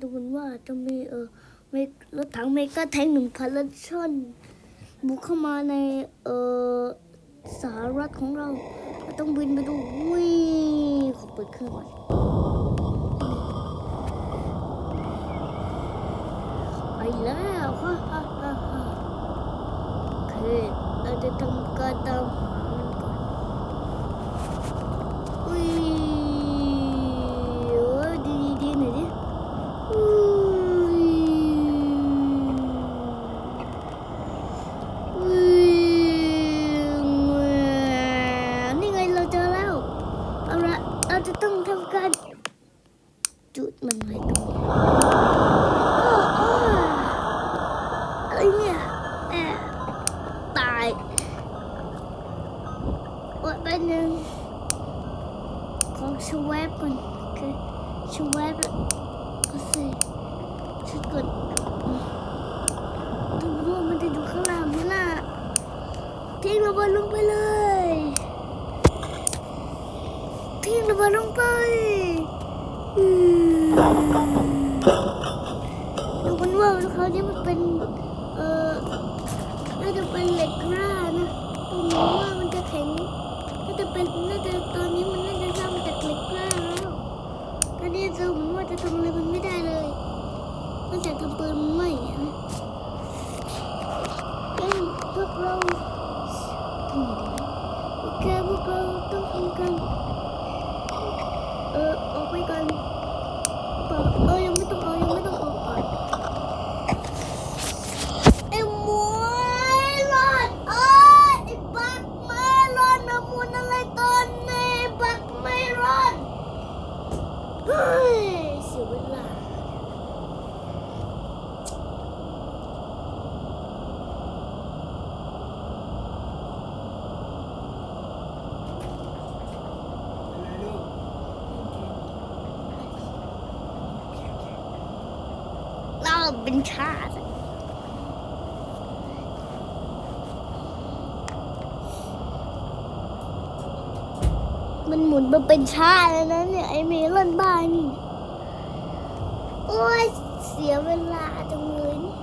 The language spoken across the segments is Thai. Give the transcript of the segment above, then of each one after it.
ดูเหมือนว่าจะมีเออเมรถถังเมกาแทงหนึ่งพันลันชนบุกเข้ามาในเออสหรัฐของเราเราต้องบินไปดูวิ่งขอเปิดเครื่องก่อนไปแล้วฮ่าฮ่าฮ่าฮ่าโอเคเราจะทำการตามหามันก่อนอุ้ยเออดีดีดีหน่อยดิอุ้ยอุ้ยนี่ไงเราเจอแล้ว เอาละเราจะต้องทำการจุดมันไว้ตรงนี้อ้ออ้ออะไรเนี่ยแอบตายอดไปหนึ่ง ของชวบก่อนโอเคชวบก็สิชุดก่อนดูว่ามันจะอยู่ข้างล่างไหมล่ะทิ้งระเบิดลงไปเลยทิ้งระเบิดลงไปอืมดูมันว่าเขาเนี่ยมันเป็น เอ่อน่าจะเป็นเหล็กกล้านะตรงนี้ว่ามันจะแข็ง น่าจะเป็น น่าจะตอนนี้มันน่าจะสร้างมาจากเหล็กกล้าแล้วตอนนี้จะเหมือนว่าจะทำอะไรมันไม่ได้เลยนอกจากทำปืนใหม่อะนะเอ้ยพวกเราทำไงดีนะโอเคพวกเราต้องทำกัน เออออกไปก่อนเปล่าเออยังไม่ต้องออกยังไม่ต้องออกก่อนไอ้หมวยรอดเอ้ยไอ้บักไม่รอดนะมุนอะไรตอนนี้บักไม่รอดเฮ้ยเสียเวลา เป็นชาติมันหมุนมาเป็นชาติแล้วนะเนี่ย ไอเมลอนบ้านี่ โอ้ยเสียเวลาจังเลยนี่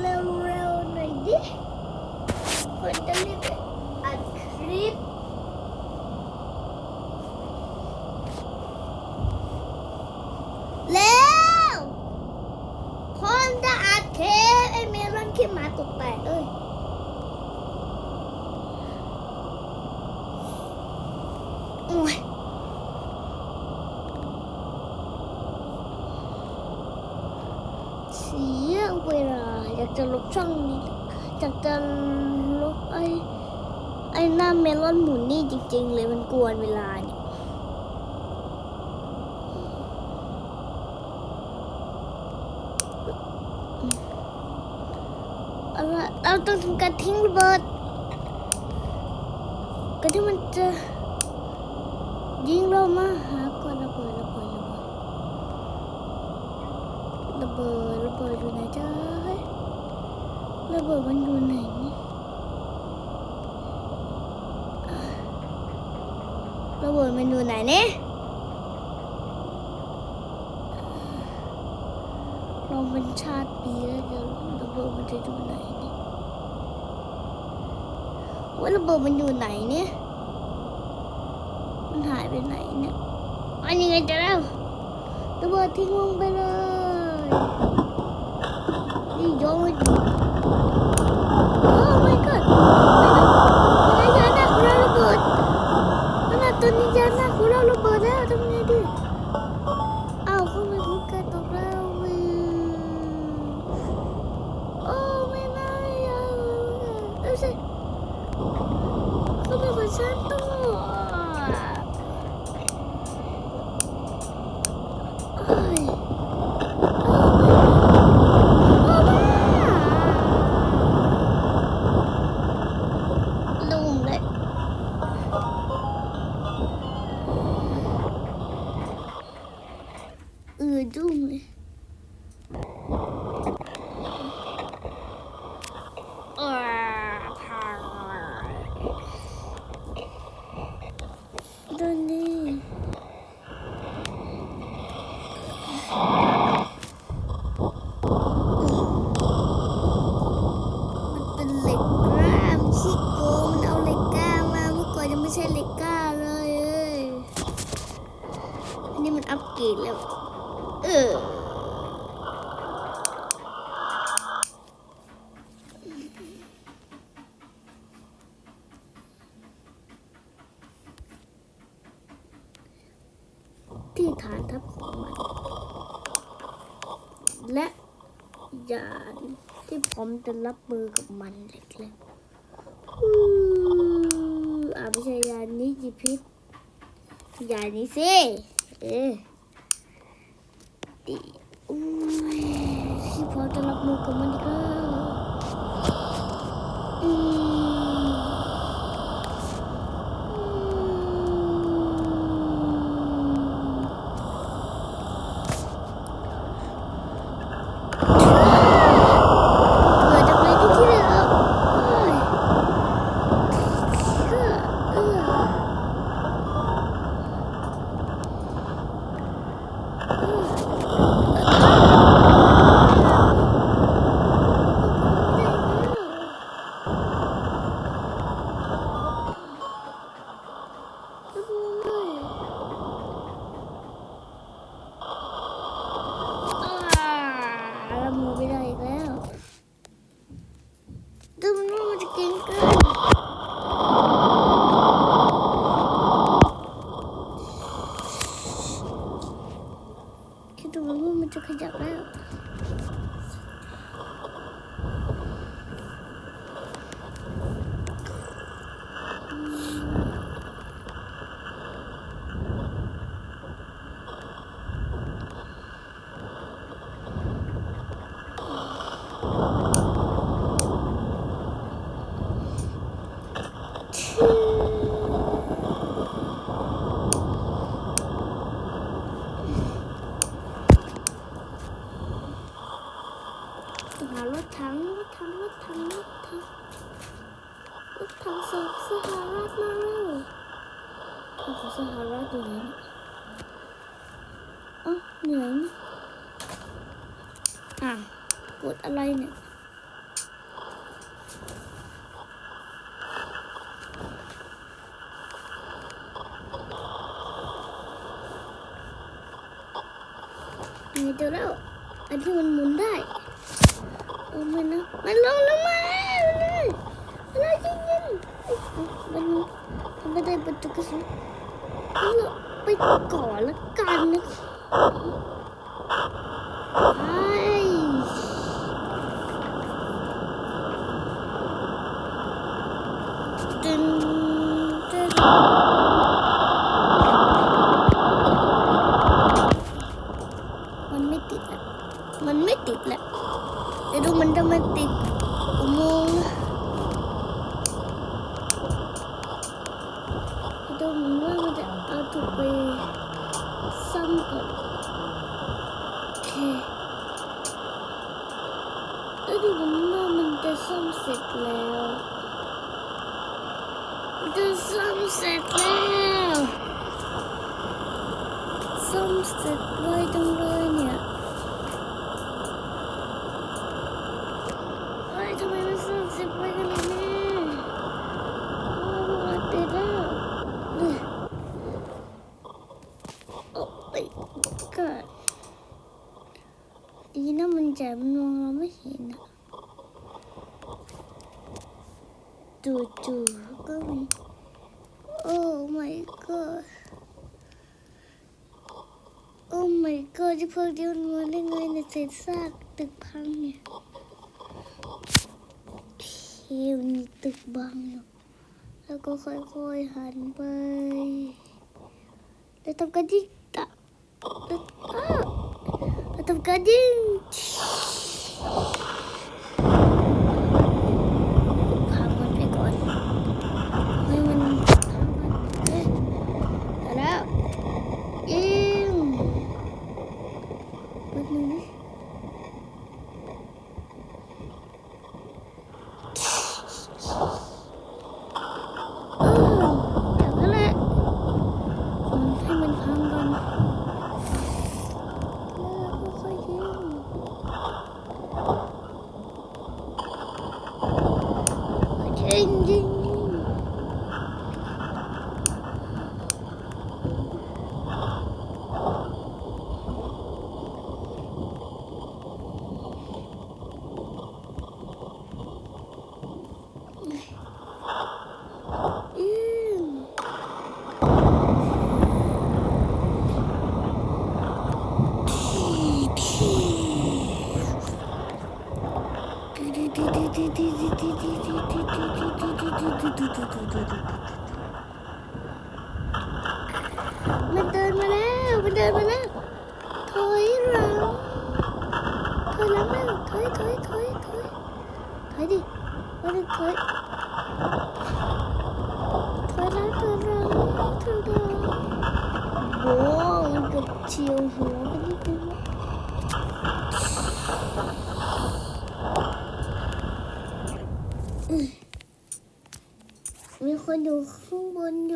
เร็วๆหน่อยดิคนจะรีบไปอัดคลิป เร็ว คนจะอัดคลิปไอ้เมลอนขี้หมาตกแตกเอ้ย โอ้ยเสียเวลาอยากจะลบช่องนี้อยากจะลบไอ้ไอ้หน้าเมลอนหมุนนี่จริง ๆ เลยมันกวนเวลาเนี่ยเอาเราต้องทำการทิ้งระเบิดก็ที่มันจะยิงเรามาหาก่อนระเบิดระเบิดระเบิดระเบิดระเบิดอยู่ไหนจ้า ระเบิดมันอยู่ไหนนี่อ่าระเบิดมันอยู่ไหนเนี่ยลองเป็นชาติปีแล้วจะระเบิดมันจะอยู่ไหนเนี่ยว่าระเบิดมันอยู่ไหนเนี่ย มันหายไปไหนเนี่ยอันนี้ไงจะแล้วระเบิดทิ้งลงไปเลย นี่โยน โอ้ my god ที่ฐานทัพของมัน และยานที่พร้อมจะรับมือกับมันเล็กแล้วอืออ่าไม่ใช่ยานนี้จิพิษยานนี้สิ เออดีอุ้ยที่พร้อมจะรับมือกับมันอีกแล้วอืม เกิดอะไรที่ที่เลยอะเอ้ยเชื่อเออเรามือไม่ได้อีกแล้ว ดูมันว่ามันจะเก่งเกิน คิดดูมันว่ามันจะขยับแล้ว หารถถังรถถังรถถังรถถังรถถังสอบสหรัฐมาแล้วรถถังสหรัฐอยู่ไหนเนี่ยอ๋อเหนื่อยนะอะกดอะไรเนี่ยอั นนี้เจอแล้ว อันที่มันหมุนได้ โอ้มันนะมันลงลงมาเลยอะไรจริงจริงมันมันไม่ได้บรรจุกระสุนเราไปก่อนละกันนะไปตึงตึงมันไม่ติดละมันไม่ติดละ เดี๋ยวดูมันจะมาติดอุโมงค์เดี๋ยวดูเหมือนว่ามันจะเอาถูกไปซ่อมก่อนโอเค แล้วดูเหมือนว่ามันจะซ่อมเสร็จแล้วมันจะซ่อมเสร็จแล้วซ่อมเสร็จไวจังเลยเนี่ย เฮ้ยทำไมมันสั่นสิบไปกันเลยเนี่ยโอ้ยมันติดแล้วเนี่ยโอ้ยก็ ดีนะมันแจ่มมองเราไม่เห็นอะจู่ๆก็มีโอ้ my god โอ้ my god ที่พวกเดียวมันมาได้ไงในเศษซากตึกพังเนี่ยเที่ยวมีตึกบางอยู่แล้วก็ค่อยๆหันไปแล้วทำการยิงตะแล้วอ้า วแ快点，快点，快！快点，快点，快点！哇，一个汽油车，快点，快点！你喝酒，喝酒。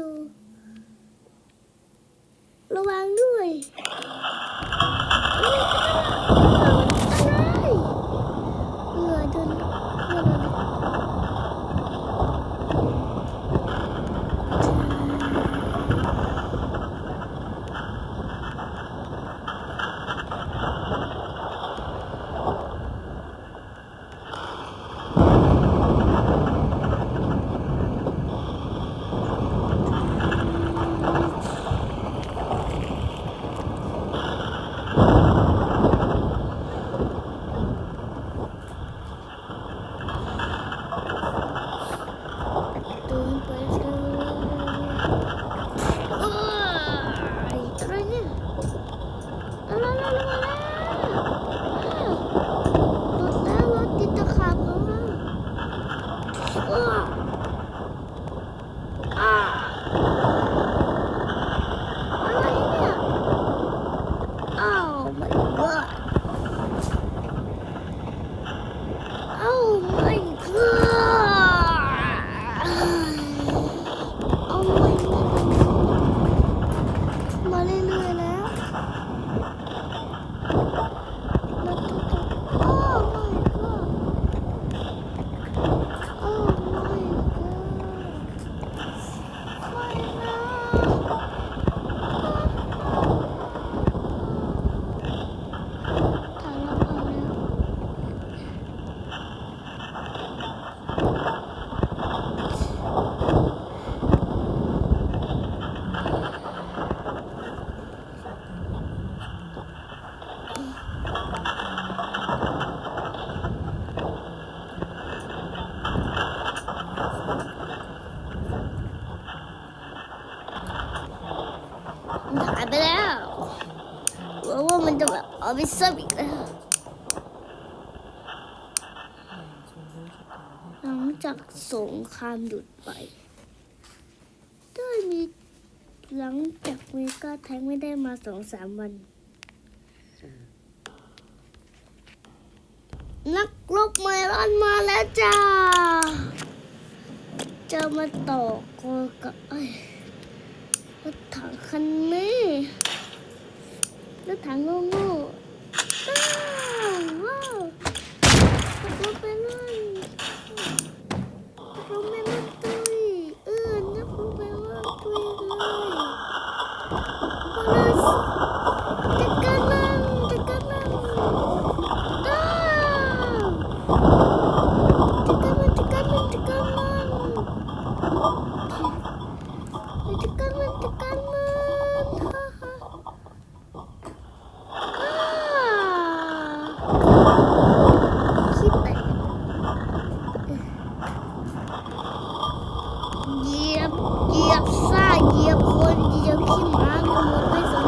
เอาไปซ่ออีกแล้วหลังจากสงครามหยุดไปได้มีหลังจากเมกาแท้งไม่ได้มาสองสามวัน นักรบไมรอนมาแล้วจ้า จะมาต่อกกับไรถถังคันนี้รถถังโง่ Yay.